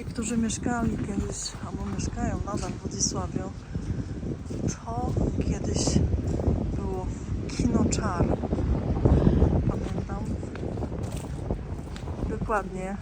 Ci, którzy mieszkali kiedyś, albo mieszkają nadal w Wodzisławiu, to kiedyś było kino czar. Pamiętam. Dokładnie.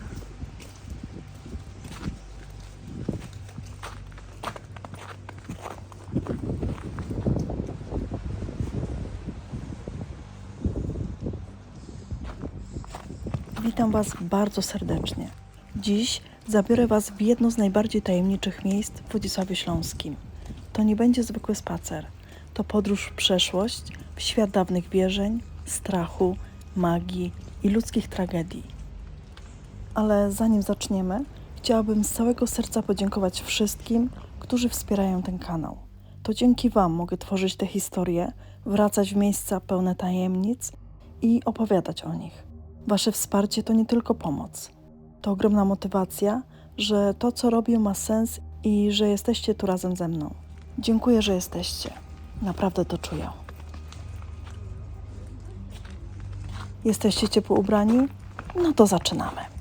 Witam Was bardzo serdecznie. Dziś zabiorę Was w jedno z najbardziej tajemniczych miejsc w Wodzisławiu Śląskim. To nie będzie zwykły spacer. To podróż w przeszłość, w świat dawnych wierzeń, strachu, magii i ludzkich tragedii. Ale zanim zaczniemy, chciałabym z całego serca podziękować wszystkim, którzy wspierają ten kanał. To dzięki Wam mogę tworzyć te historie, wracać w miejsca pełne tajemnic i opowiadać o nich. Wasze wsparcie to nie tylko pomoc, to ogromna motywacja, że to, co robię, ma sens i że jesteście tu razem ze mną. Dziękuję, że jesteście. Naprawdę to czuję. Jesteście ciepło ubrani? No to zaczynamy.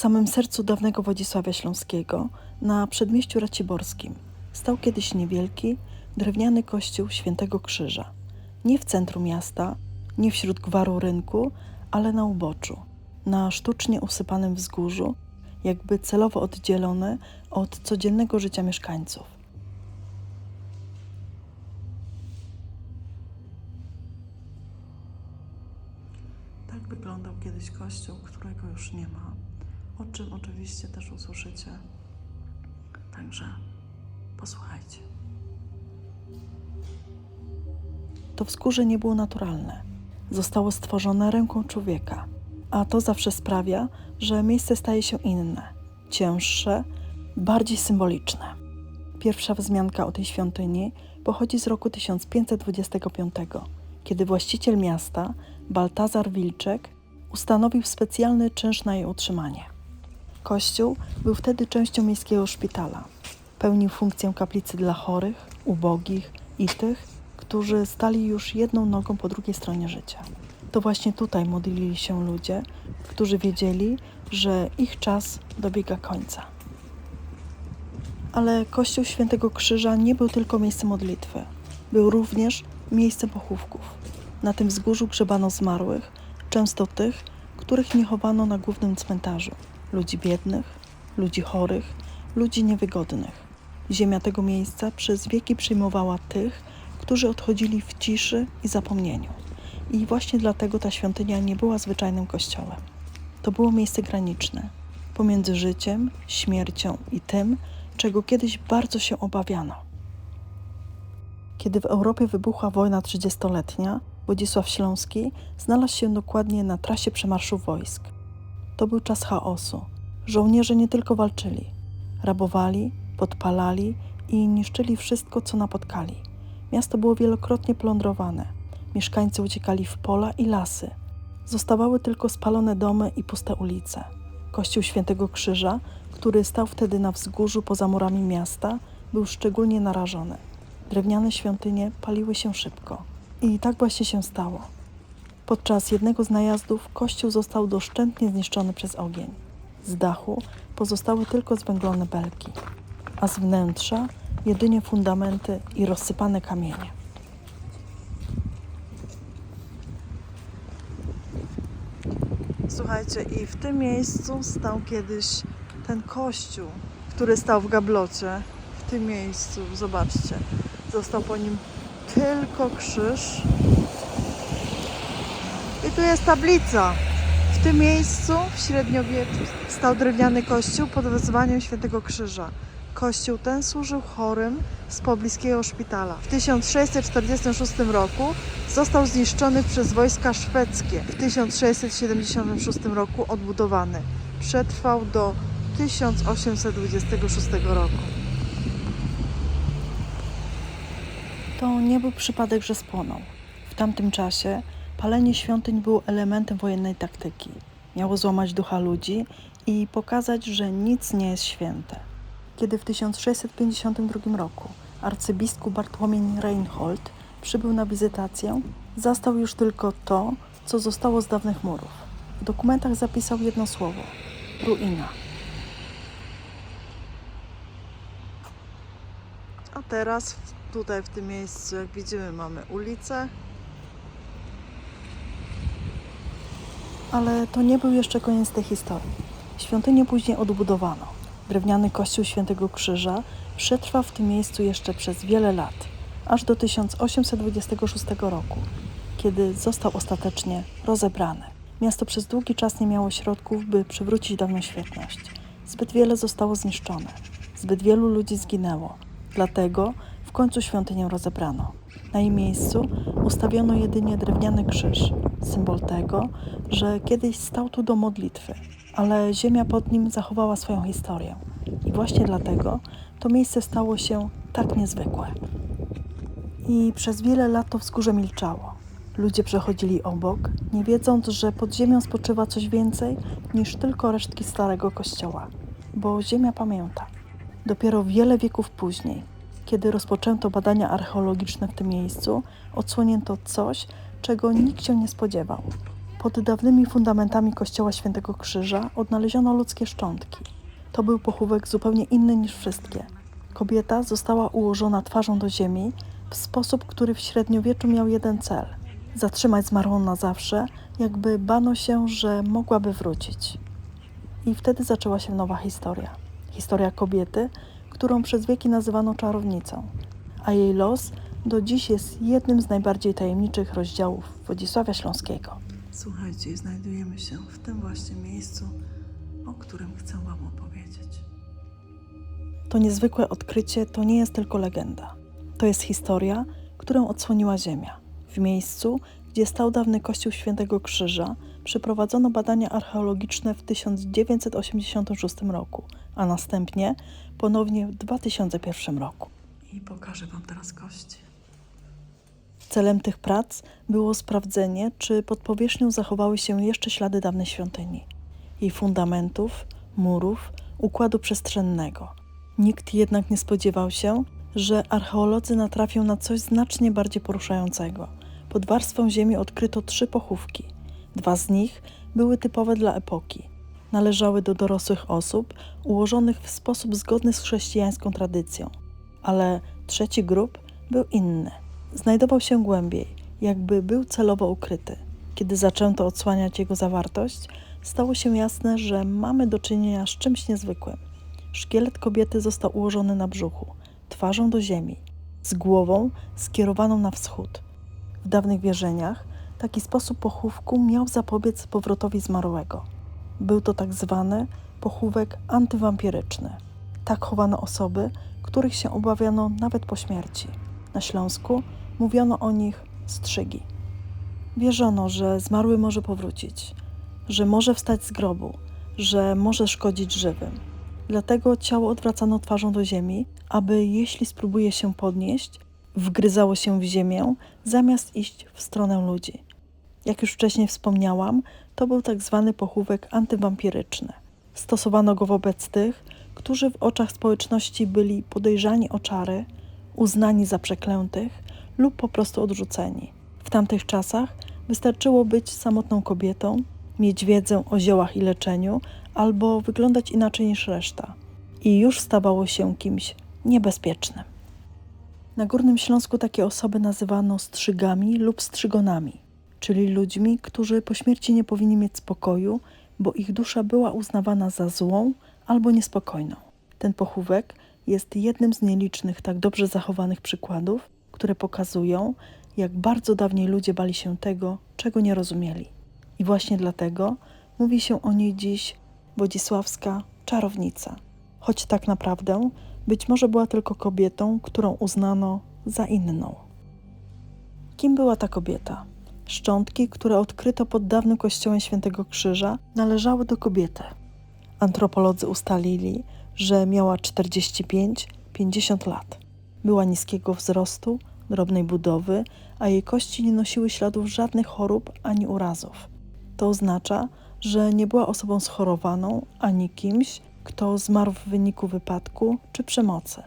Samym sercu dawnego Wodzisławia Śląskiego, na przedmieściu Raciborskim, stał kiedyś niewielki, drewniany kościół Świętego Krzyża. Nie w centrum miasta, nie wśród gwaru rynku, ale na uboczu, na sztucznie usypanym wzgórzu, jakby celowo oddzielony od codziennego życia mieszkańców. Tak wyglądał kiedyś kościół, którego już nie ma, o czym oczywiście też usłyszycie. Także posłuchajcie. To wzgórze nie było naturalne. Zostało stworzone ręką człowieka, a to zawsze sprawia, że miejsce staje się inne, cięższe, bardziej symboliczne. Pierwsza wzmianka o tej świątyni pochodzi z roku 1525, kiedy właściciel miasta, Baltazar Wilczek, ustanowił specjalny czynsz na jej utrzymanie. Kościół był wtedy częścią miejskiego szpitala. Pełnił funkcję kaplicy dla chorych, ubogich i tych, którzy stali już jedną nogą po drugiej stronie życia. To właśnie tutaj modlili się ludzie, którzy wiedzieli, że ich czas dobiega końca. Ale Kościół Świętego Krzyża nie był tylko miejscem modlitwy. Był również miejscem pochówków. Na tym wzgórzu grzebano zmarłych, często tych, których nie chowano na głównym cmentarzu. Ludzi biednych, ludzi chorych, ludzi niewygodnych. Ziemia tego miejsca przez wieki przyjmowała tych, którzy odchodzili w ciszy i zapomnieniu. I właśnie dlatego ta świątynia nie była zwyczajnym kościołem. To było miejsce graniczne pomiędzy życiem, śmiercią i tym, czego kiedyś bardzo się obawiano. Kiedy w Europie wybuchła wojna trzydziestoletnia, Władysław Śląski znalazł się dokładnie na trasie przemarszu wojsk. To był czas chaosu. Żołnierze nie tylko walczyli, rabowali, podpalali i niszczyli wszystko, co napotkali. Miasto było wielokrotnie plądrowane. Mieszkańcy uciekali w pola i lasy. Zostawały tylko spalone domy i puste ulice. Kościół Świętego Krzyża, który stał wtedy na wzgórzu poza murami miasta, był szczególnie narażony. Drewniane świątynie paliły się szybko. I tak właśnie się stało. Podczas jednego z najazdów kościół został doszczętnie zniszczony przez ogień. Z dachu pozostały tylko zwęglone belki, a z wnętrza jedynie fundamenty i rozsypane kamienie. Słuchajcie, i w tym miejscu stał kiedyś ten kościół, który stał w gablocie. W tym miejscu, zobaczcie, został po nim tylko krzyż. Tu jest tablica. W tym miejscu w średniowieczu stał drewniany kościół pod wezwaniem Świętego Krzyża. Kościół ten służył chorym z pobliskiego szpitala. W 1646 roku został zniszczony przez wojska szwedzkie. W 1676 roku odbudowany. Przetrwał do 1826 roku. To nie był przypadek, że spłonął. W tamtym czasie palenie świątyń było elementem wojennej taktyki. Miało złamać ducha ludzi i pokazać, że nic nie jest święte. Kiedy w 1652 roku arcybiskup Bartłomiej Reinhold przybył na wizytację, zastał już tylko to, co zostało z dawnych murów. W dokumentach zapisał jedno słowo ruina. A teraz tutaj w tym miejscu, jak widzimy, mamy ulicę. Ale to nie był jeszcze koniec tej historii. Świątynię później odbudowano. Drewniany kościół Świętego Krzyża przetrwał w tym miejscu jeszcze przez wiele lat, aż do 1826 roku, kiedy został ostatecznie rozebrany. Miasto przez długi czas nie miało środków, by przywrócić dawną świetność. Zbyt wiele zostało zniszczone, zbyt wielu ludzi zginęło. Dlatego w końcu świątynię rozebrano. Na jej miejscu ustawiono jedynie drewniany krzyż, symbol tego, że kiedyś stał tu do modlitwy, ale ziemia pod nim zachowała swoją historię. I właśnie dlatego to miejsce stało się tak niezwykłe. I przez wiele lat to wzgórze milczało. Ludzie przechodzili obok, nie wiedząc, że pod ziemią spoczywa coś więcej niż tylko resztki starego kościoła, bo ziemia pamięta. Dopiero wiele wieków później, kiedy rozpoczęto badania archeologiczne w tym miejscu, odsłonięto coś, czego nikt się nie spodziewał. Pod dawnymi fundamentami kościoła Świętego Krzyża odnaleziono ludzkie szczątki. To był pochówek zupełnie inny niż wszystkie. Kobieta została ułożona twarzą do ziemi w sposób, który w średniowieczu miał jeden cel zatrzymać zmarłą na zawsze, jakby bano się, że mogłaby wrócić. I wtedy zaczęła się nowa historia. Historia kobiety, którą przez wieki nazywano czarownicą, a jej los do dziś jest jednym z najbardziej tajemniczych rozdziałów Wodzisławia Śląskiego. Słuchajcie, znajdujemy się w tym właśnie miejscu, o którym chcę Wam opowiedzieć. To niezwykłe odkrycie to nie jest tylko legenda. To jest historia, którą odsłoniła Ziemia. W miejscu, gdzie stał dawny kościół Świętego Krzyża, przeprowadzono badania archeologiczne w 1986 roku, a następnie ponownie w 2001 roku. I pokażę Wam teraz kości. Celem tych prac było sprawdzenie, czy pod powierzchnią zachowały się jeszcze ślady dawnej świątyni, jej fundamentów, murów, układu przestrzennego. Nikt jednak nie spodziewał się, że archeolodzy natrafią na coś znacznie bardziej poruszającego. Pod warstwą ziemi odkryto trzy pochówki. Dwa z nich były typowe dla epoki. Należały do dorosłych osób, ułożonych w sposób zgodny z chrześcijańską tradycją, ale trzeci grób był inny. Znajdował się głębiej, jakby był celowo ukryty. Kiedy zaczęto odsłaniać jego zawartość, stało się jasne, że mamy do czynienia z czymś niezwykłym. Szkielet kobiety został ułożony na brzuchu, twarzą do ziemi, z głową skierowaną na wschód. W dawnych wierzeniach taki sposób pochówku miał zapobiec powrotowi zmarłego. Był to tak zwany pochówek antywampiryczny. Tak chowano osoby, których się obawiano nawet po śmierci. Na Śląsku mówiono o nich strzygi. Wierzono, że zmarły może powrócić, że może wstać z grobu, że może szkodzić żywym. Dlatego ciało odwracano twarzą do ziemi, aby jeśli spróbuje się podnieść, wgryzało się w ziemię, zamiast iść w stronę ludzi. Jak już wcześniej wspomniałam, to był tak zwany pochówek antywampiryczny. Stosowano go wobec tych, którzy w oczach społeczności byli podejrzani o czary, uznani za przeklętych lub po prostu odrzuceni. W tamtych czasach wystarczyło być samotną kobietą, mieć wiedzę o ziołach i leczeniu, albo wyglądać inaczej niż reszta. I już stawało się kimś niebezpiecznym. Na Górnym Śląsku takie osoby nazywano strzygami lub strzygonami, czyli ludźmi, którzy po śmierci nie powinni mieć spokoju, bo ich dusza była uznawana za złą albo niespokojną. Ten pochówek jest jednym z nielicznych tak dobrze zachowanych przykładów, które pokazują, jak bardzo dawniej ludzie bali się tego, czego nie rozumieli. I właśnie dlatego mówi się o niej dziś Wodzisławska czarownica, choć tak naprawdę być może była tylko kobietą, którą uznano za inną. Kim była ta kobieta? Szczątki, które odkryto pod dawnym kościołem Świętego Krzyża, należały do kobiety. Antropolodzy ustalili, że miała 45-50 lat. Była niskiego wzrostu, drobnej budowy, a jej kości nie nosiły śladów żadnych chorób ani urazów. To oznacza, że nie była osobą schorowaną ani kimś, kto zmarł w wyniku wypadku czy przemocy.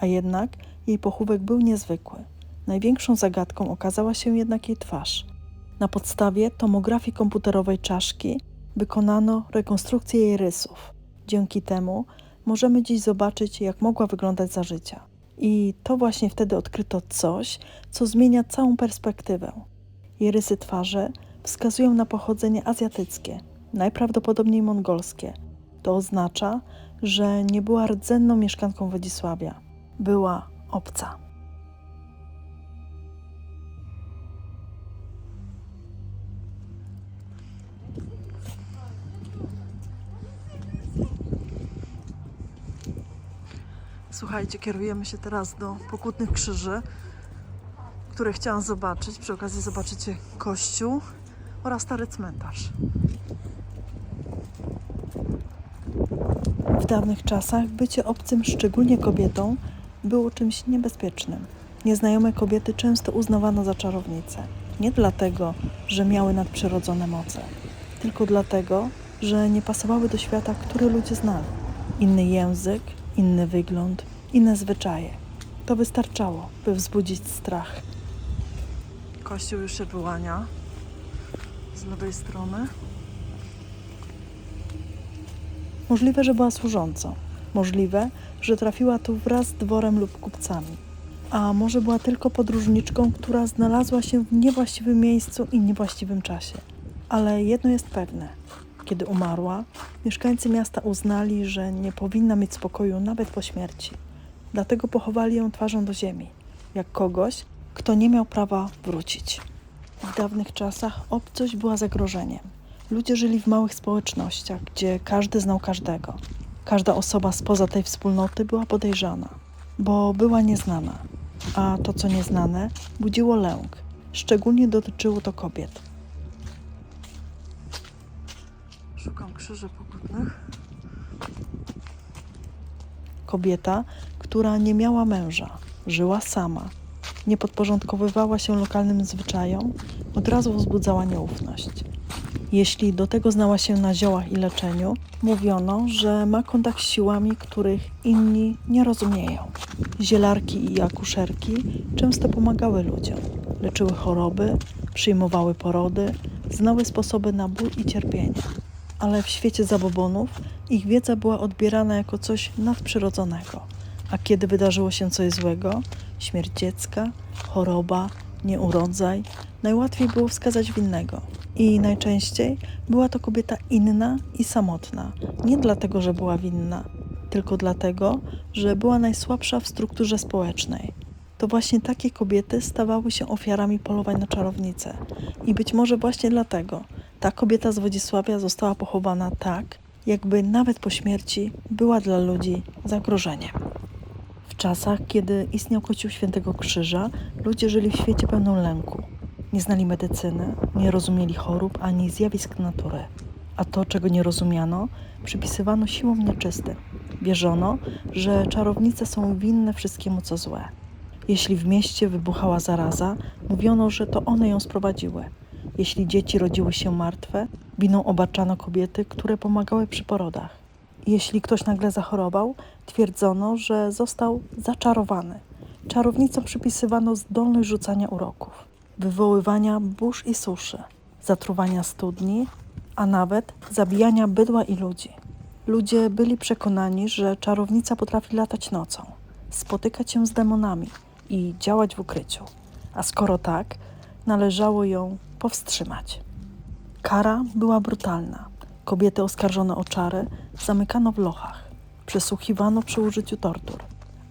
A jednak jej pochówek był niezwykły. Największą zagadką okazała się jednak jej twarz. Na podstawie tomografii komputerowej czaszki wykonano rekonstrukcję jej rysów. Dzięki temu możemy dziś zobaczyć, jak mogła wyglądać za życia. I to właśnie wtedy odkryto coś, co zmienia całą perspektywę. Jej rysy twarzy wskazują na pochodzenie azjatyckie, najprawdopodobniej mongolskie. To oznacza, że nie była rdzenną mieszkanką Wodzisławia. Była obca. Słuchajcie, kierujemy się teraz do Pokutnych Krzyży, które chciałam zobaczyć. Przy okazji zobaczycie kościół oraz stary cmentarz. W dawnych czasach bycie obcym, szczególnie kobietą, było czymś niebezpiecznym. Nieznajome kobiety często uznawano za czarownice. Nie dlatego, że miały nadprzyrodzone moce, tylko dlatego, że nie pasowały do świata, który ludzie znali. Inny język, inny wygląd, inne zwyczaje. To wystarczało, by wzbudzić strach. Kościół już się wyłania z lewej strony. Możliwe, że była służącą. Możliwe, że trafiła tu wraz z dworem lub kupcami. A może była tylko podróżniczką, która znalazła się w niewłaściwym miejscu i niewłaściwym czasie. Ale jedno jest pewne. Kiedy umarła, mieszkańcy miasta uznali, że nie powinna mieć spokoju nawet po śmierci. Dlatego pochowali ją twarzą do ziemi, jak kogoś, kto nie miał prawa wrócić. W dawnych czasach obcość była zagrożeniem. Ludzie żyli w małych społecznościach, gdzie każdy znał każdego. Każda osoba spoza tej wspólnoty była podejrzana, bo była nieznana. A to, co nieznane, budziło lęk. Szczególnie dotyczyło to kobiet. Szukam krzyży pokutnych. Kobieta, która nie miała męża, żyła sama, nie podporządkowywała się lokalnym zwyczajom, od razu wzbudzała nieufność. Jeśli do tego znała się na ziołach i leczeniu, mówiono, że ma kontakt z siłami, których inni nie rozumieją. Zielarki i akuszerki często pomagały ludziom, leczyły choroby, przyjmowały porody, znały sposoby na ból i cierpienie. Ale w świecie zabobonów ich wiedza była odbierana jako coś nadprzyrodzonego. A kiedy wydarzyło się coś złego, śmierć dziecka, choroba, nieurodzaj, najłatwiej było wskazać winnego. I najczęściej była to kobieta inna i samotna. Nie dlatego, że była winna, tylko dlatego, że była najsłabsza w strukturze społecznej. To właśnie takie kobiety stawały się ofiarami polowań na czarownice. I być może właśnie dlatego ta kobieta z Wodzisławia została pochowana tak, jakby nawet po śmierci była dla ludzi zagrożeniem. W czasach, kiedy istniał Kościół Świętego Krzyża, ludzie żyli w świecie pełnym lęku. Nie znali medycyny, nie rozumieli chorób ani zjawisk natury. A to, czego nie rozumiano, przypisywano siłom nieczystym. Wierzono, że czarownice są winne wszystkiemu, co złe. Jeśli w mieście wybuchała zaraza, mówiono, że to one ją sprowadziły. Jeśli dzieci rodziły się martwe, winą obarczano kobiety, które pomagały przy porodach. Jeśli ktoś nagle zachorował, twierdzono, że został zaczarowany. Czarownicom przypisywano zdolność rzucania uroków, wywoływania burz i suszy, zatruwania studni, a nawet zabijania bydła i ludzi. Ludzie byli przekonani, że czarownica potrafi latać nocą, spotykać się z demonami i działać w ukryciu. A skoro tak, należało ją powstrzymać. Kara była brutalna. Kobiety oskarżone o czary zamykano w lochach, przesłuchiwano przy użyciu tortur,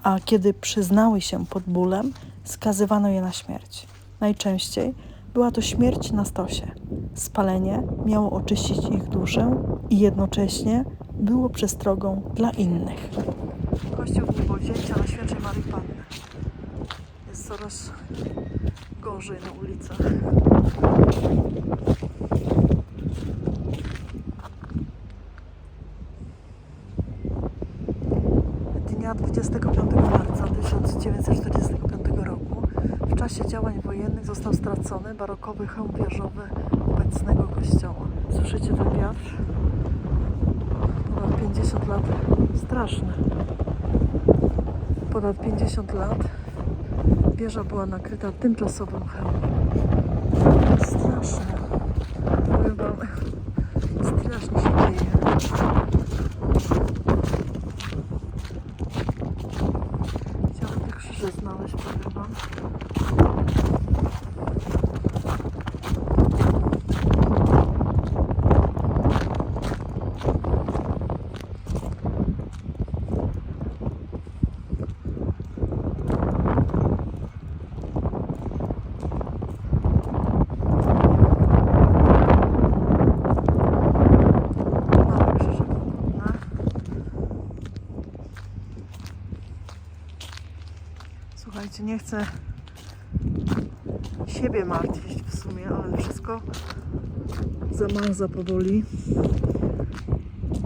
a kiedy przyznały się pod bólem, skazywano je na śmierć. Najczęściej była to śmierć na stosie. Spalenie miało oczyścić ich duszę i jednocześnie było przestrogą dla innych. Kościół w Niebowzięcia na Świętej Marii Panny. Coraz gorzej na ulicach. Dnia 25 marca 1945 roku w czasie działań wojennych został stracony barokowy hełm wieżowy obecnego kościoła. Słyszycie ten wiatr? Ponad 50 lat. Straszny. Ponad 50 lat wieża była nakryta tymczasowym hełmem. Straszne. Powiem wam, strasznie się dzieje. Chciałam te krzyże znaleźć, powiem wam. Małe krzyże podobne. Nie chcę siebie martwić w sumie, ale wszystko zamarza powoli.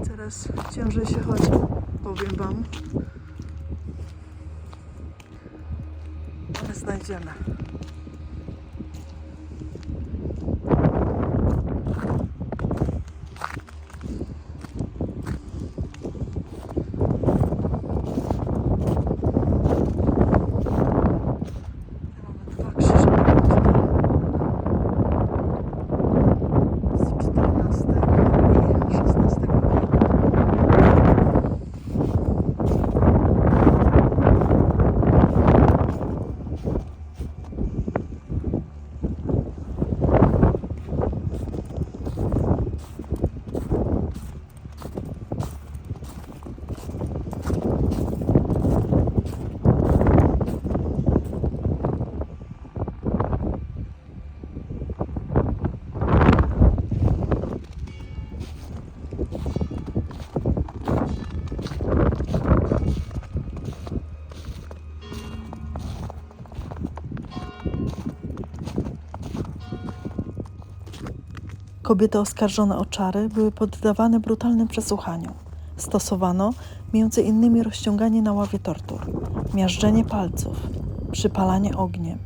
Teraz ciężej się chodzi, powiem Wam. Ale znajdziemy. Mamy dwa krzyże podobne. z XIV i XVI wieku. Kobiety oskarżone o czary były poddawane brutalnym przesłuchaniom. Stosowano innymi rozciąganie na ławie tortur, miażdżenie palców, przypalanie ogniem,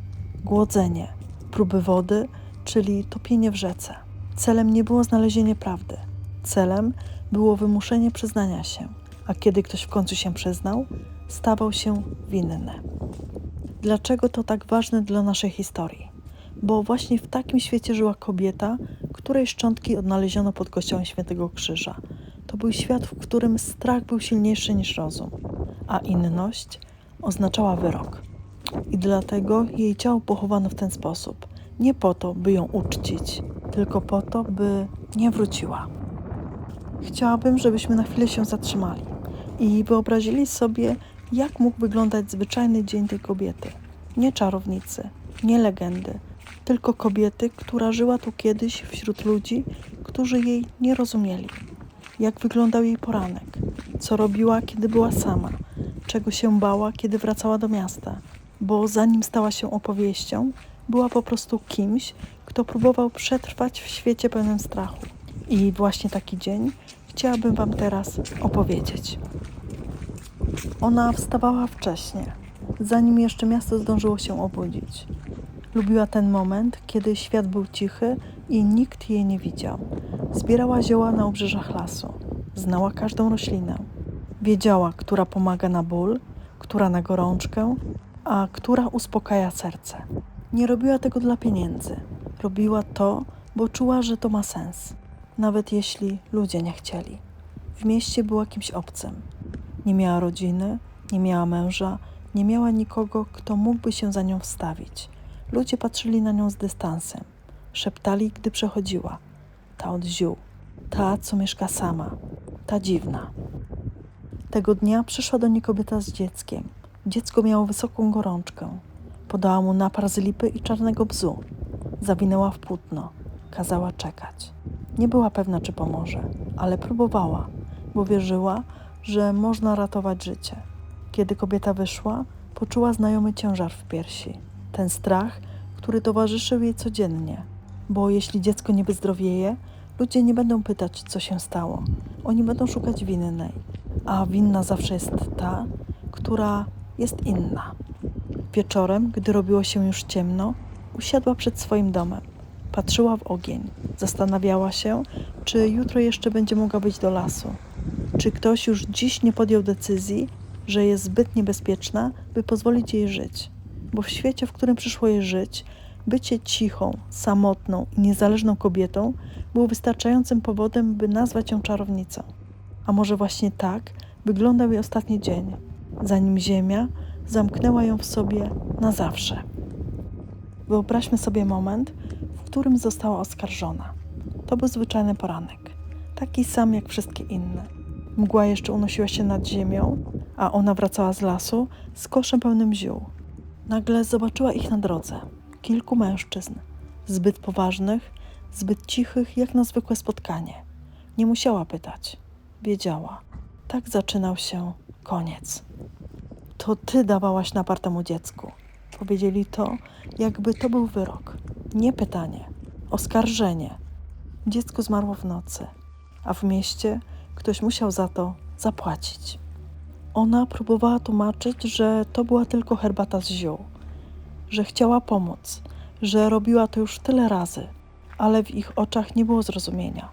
głodzenie, próby wody, czyli topienie w rzece. Celem nie było znalezienie prawdy. Celem było wymuszenie przyznania się, a kiedy ktoś w końcu się przyznał, stawał się winny. Dlaczego to tak ważne dla naszej historii? Bo właśnie w takim świecie żyła kobieta, której szczątki odnaleziono pod kościołem Świętego Krzyża. To był świat, w którym strach był silniejszy niż rozum, a inność oznaczała wyrok. I dlatego jej ciało pochowano w ten sposób. Nie po to, by ją uczcić, tylko po to, by nie wróciła. Chciałabym, żebyśmy na chwilę się zatrzymali i wyobrazili sobie, jak mógł wyglądać zwyczajny dzień tej kobiety. Nie czarownicy, nie legendy, tylko kobiety, która żyła tu kiedyś wśród ludzi, którzy jej nie rozumieli. Jak wyglądał jej poranek, co robiła, kiedy była sama, czego się bała, kiedy wracała do miasta, bo zanim stała się opowieścią, była po prostu kimś, kto próbował przetrwać w świecie pełnym strachu. I właśnie taki dzień chciałabym Wam teraz opowiedzieć. Ona wstawała wcześnie, zanim jeszcze miasto zdążyło się obudzić. Lubiła ten moment, kiedy świat był cichy i nikt jej nie widział. Zbierała zioła na obrzeżach lasu. Znała każdą roślinę. Wiedziała, która pomaga na ból, która na gorączkę, a która uspokaja serce. Nie robiła tego dla pieniędzy. Robiła to, bo czuła, że to ma sens, nawet jeśli ludzie nie chcieli. W mieście była kimś obcym. Nie miała rodziny, nie miała męża, nie miała nikogo, kto mógłby się za nią wstawić. Ludzie patrzyli na nią z dystansem. Szeptali, gdy przechodziła. Ta od ziół, ta, co mieszka sama, ta dziwna. Tego dnia przyszła do niej kobieta z dzieckiem. Dziecko miało wysoką gorączkę. Podała mu napar z lipy i czarnego bzu. Zawinęła w płótno. Kazała czekać. Nie była pewna, czy pomoże, ale próbowała, bo wierzyła, że można ratować życie. Kiedy kobieta wyszła, poczuła znajomy ciężar w piersi. Ten strach, który towarzyszył jej codziennie, bo jeśli dziecko nie wyzdrowieje, ludzie nie będą pytać, co się stało. Oni będą szukać winnej, a winna zawsze jest ta, która jest inna. Wieczorem, gdy robiło się już ciemno, usiadła przed swoim domem. Patrzyła w ogień, zastanawiała się, czy jutro jeszcze będzie mogła być do lasu. Czy ktoś już dziś nie podjął decyzji, że jest zbyt niebezpieczna, by pozwolić jej żyć? Bo w świecie, w którym przyszło jej żyć, bycie cichą, samotną i niezależną kobietą było wystarczającym powodem, by nazwać ją czarownicą. A może właśnie tak wyglądał jej ostatni dzień, zanim Ziemia zamknęła ją w sobie na zawsze. Wyobraźmy sobie moment, w którym została oskarżona. To był zwyczajny poranek, taki sam jak wszystkie inne. Mgła jeszcze unosiła się nad ziemią, a ona wracała z lasu z koszem pełnym ziół. Nagle zobaczyła ich na drodze. Kilku mężczyzn, zbyt poważnych, zbyt cichych jak na zwykłe spotkanie. Nie musiała pytać. Wiedziała. Tak zaczynał się koniec. To ty dawałaś napar temu dziecku. Powiedzieli to, jakby to był wyrok. Nie pytanie, oskarżenie. Dziecko zmarło w nocy, a w mieście ktoś musiał za to zapłacić. Ona próbowała tłumaczyć, że to była tylko herbata z ziół, że chciała pomóc, że robiła to już tyle razy, ale w ich oczach nie było zrozumienia.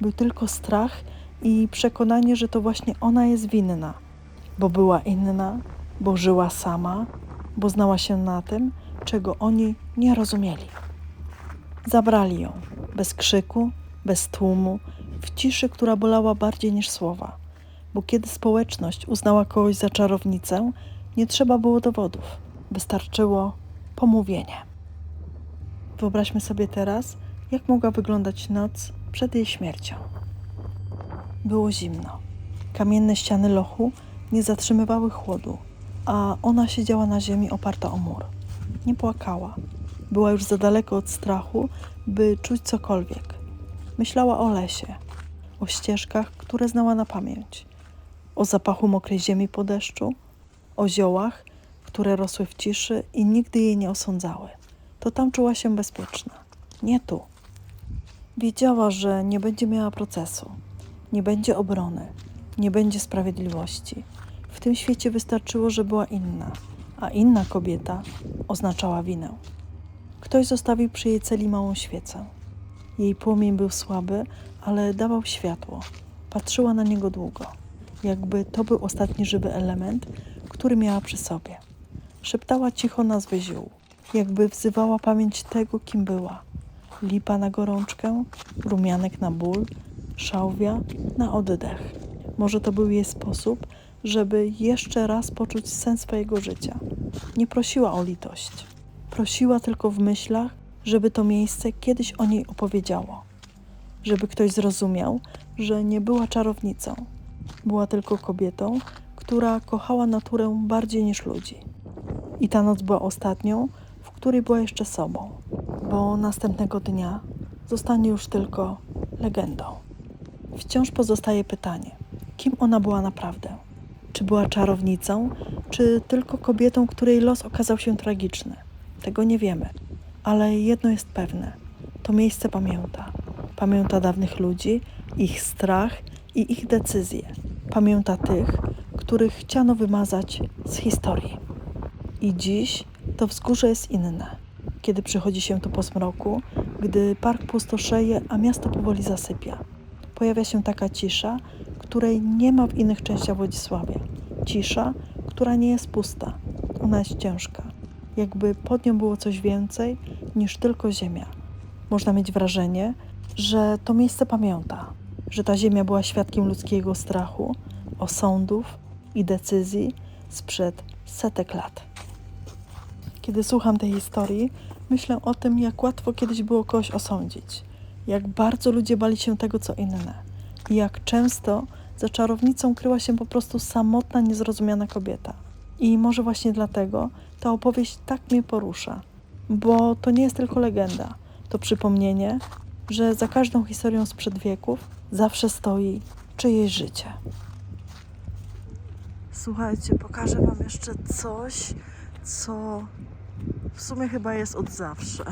Był tylko strach i przekonanie, że to właśnie ona jest winna, bo była inna, bo żyła sama, bo znała się na tym, czego oni nie rozumieli. Zabrali ją, bez krzyku, bez tłumu, w ciszy, która bolała bardziej niż słowa. Bo kiedy społeczność uznała kogoś za czarownicę, nie trzeba było dowodów, wystarczyło pomówienie. Wyobraźmy sobie teraz, jak mogła wyglądać noc przed jej śmiercią. Było zimno. Kamienne ściany lochu nie zatrzymywały chłodu, a ona siedziała na ziemi oparta o mur. Nie płakała. Była już za daleko od strachu, by czuć cokolwiek. Myślała o lesie, o ścieżkach, które znała na pamięć, o zapachu mokrej ziemi po deszczu, o ziołach, które rosły w ciszy i nigdy jej nie osądzały. To tam czuła się bezpieczna. Nie tu. Wiedziała, że nie będzie miała procesu, nie będzie obrony, nie będzie sprawiedliwości. W tym świecie wystarczyło, że była inna, a inna kobieta oznaczała winę. Ktoś zostawił przy jej celi małą świecę. Jej płomień był słaby, ale dawał światło. Patrzyła na niego długo, jakby to był ostatni żywy element, który miała przy sobie. Szeptała cicho nazwy ziół, jakby wzywała pamięć tego, kim była. Lipa na gorączkę, rumianek na ból, szałwia na oddech. Może to był jej sposób, żeby jeszcze raz poczuć sens swojego życia. Nie prosiła o litość. Prosiła tylko w myślach, żeby to miejsce kiedyś o niej opowiedziało. Żeby ktoś zrozumiał, że nie była czarownicą. Była tylko kobietą, która kochała naturę bardziej niż ludzi. I ta noc była ostatnią, w której była jeszcze sobą, bo następnego dnia zostanie już tylko legendą. Wciąż pozostaje pytanie, kim ona była naprawdę? Czy była czarownicą, czy tylko kobietą, której los okazał się tragiczny? Tego nie wiemy, ale jedno jest pewne: to miejsce pamięta. Pamięta dawnych ludzi, ich strach i ich decyzje. Pamięta tych, których chciano wymazać z historii. I dziś to wzgórze jest inne. Kiedy przychodzi się tu po zmroku, gdy park pustoszeje, a miasto powoli zasypia. Pojawia się taka cisza, której nie ma w innych częściach Władysławia. Cisza, która nie jest pusta. Ona jest ciężka. Jakby pod nią było coś więcej niż tylko ziemia. Można mieć wrażenie, że to miejsce pamięta, że ta ziemia była świadkiem ludzkiego strachu, osądów i decyzji sprzed setek lat. Kiedy słucham tej historii, myślę o tym, jak łatwo kiedyś było kogoś osądzić, jak bardzo ludzie bali się tego, co inne i jak często za czarownicą kryła się po prostu samotna, niezrozumiana kobieta. I może właśnie dlatego ta opowieść tak mnie porusza, bo to nie jest tylko legenda, to przypomnienie, że za każdą historią sprzed wieków zawsze stoi czyjeś życie. Słuchajcie, pokażę Wam jeszcze coś, co w sumie chyba jest od zawsze.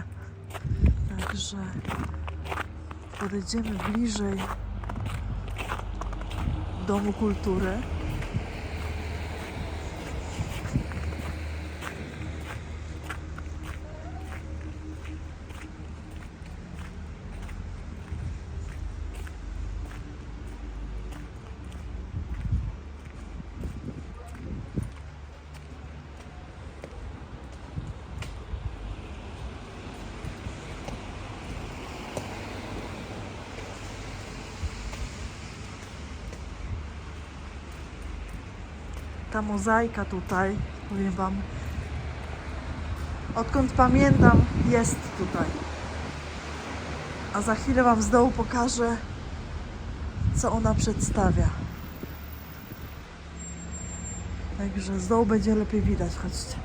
Także podejdziemy bliżej Domu Kultury. Ta mozaika tutaj, powiem Wam, odkąd pamiętam, jest tutaj. A za chwilę Wam z dołu pokażę, co ona przedstawia. Także z dołu będzie lepiej widać, chodźcie.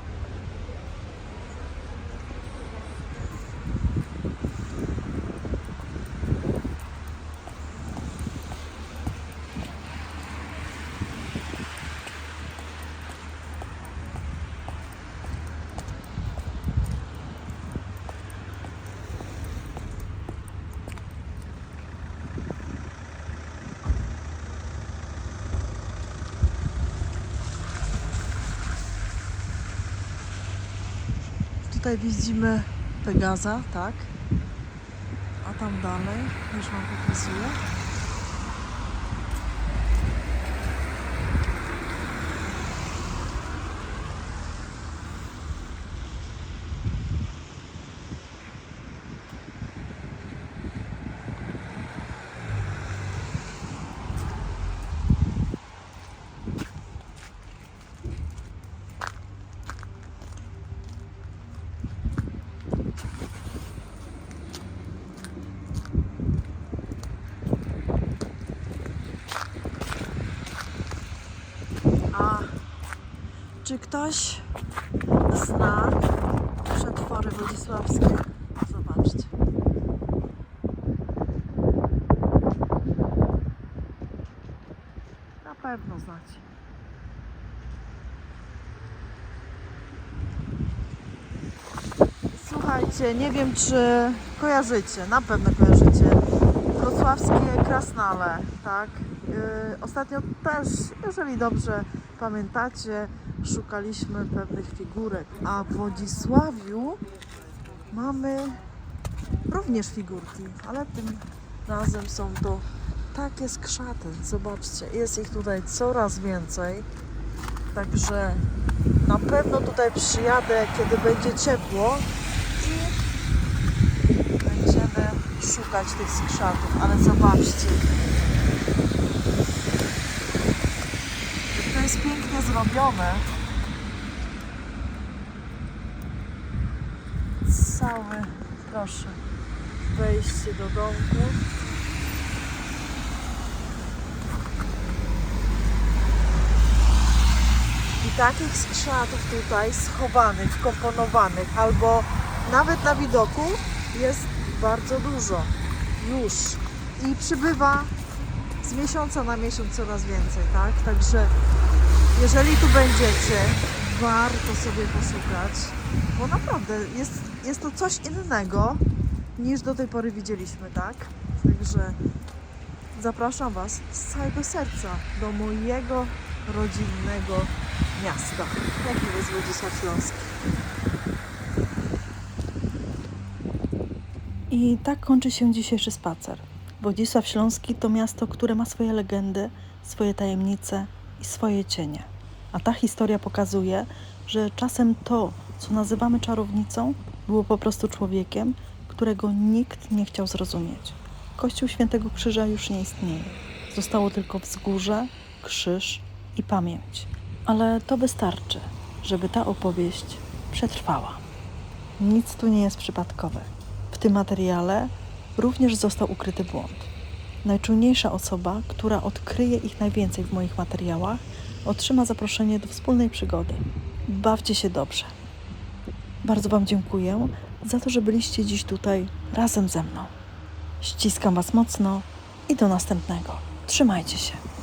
Tutaj widzimy Pegaza, tak? A tam dalej, już Wam pokazuję. A czy ktoś zna przetwory wodzisławskie? Zobaczcie. Na pewno znacie. Słuchajcie, nie wiem czy kojarzycie, na pewno kojarzycie wrocławskie krasnale, tak? Yy, ostatnio też, jeżeli dobrze pamiętacie, szukaliśmy pewnych figurek, a w Wodzisławiu mamy również figurki, ale tym razem są to takie skrzaty. Zobaczcie, jest ich tutaj coraz więcej. Także na pewno tutaj przyjadę, kiedy będzie ciepło i będziemy szukać tych skrzatów. Ale zobaczcie, to jest pięknie zrobione. Całe, proszę, wejście do domku. I takich skrzatów tutaj schowanych, wkomponowanych albo nawet na widoku jest bardzo dużo już. I przybywa z miesiąca na miesiąc coraz więcej, tak? Także jeżeli tu będziecie, warto sobie poszukać, bo naprawdę jest, jest to coś innego niż do tej pory widzieliśmy, tak? Także zapraszam Was z całego serca do mojego rodzinnego miasta, jakim jest Władysław Śląski. I tak kończy się dzisiejszy spacer. Wodzisław Śląski to miasto, które ma swoje legendy, swoje tajemnice i swoje cienie. A ta historia pokazuje, że czasem to, co nazywamy czarownicą, było po prostu człowiekiem, którego nikt nie chciał zrozumieć. Kościół Świętego Krzyża już nie istnieje. Zostało tylko wzgórze, krzyż i pamięć. Ale to wystarczy, żeby ta opowieść przetrwała. Nic tu nie jest przypadkowe. W tym materiale również został ukryty błąd. Najczujniejsza osoba, która odkryje ich najwięcej w moich materiałach, otrzyma zaproszenie do wspólnej przygody. Bawcie się dobrze. Bardzo Wam dziękuję za to, że byliście dziś tutaj razem ze mną. Ściskam Was mocno i do następnego. Trzymajcie się.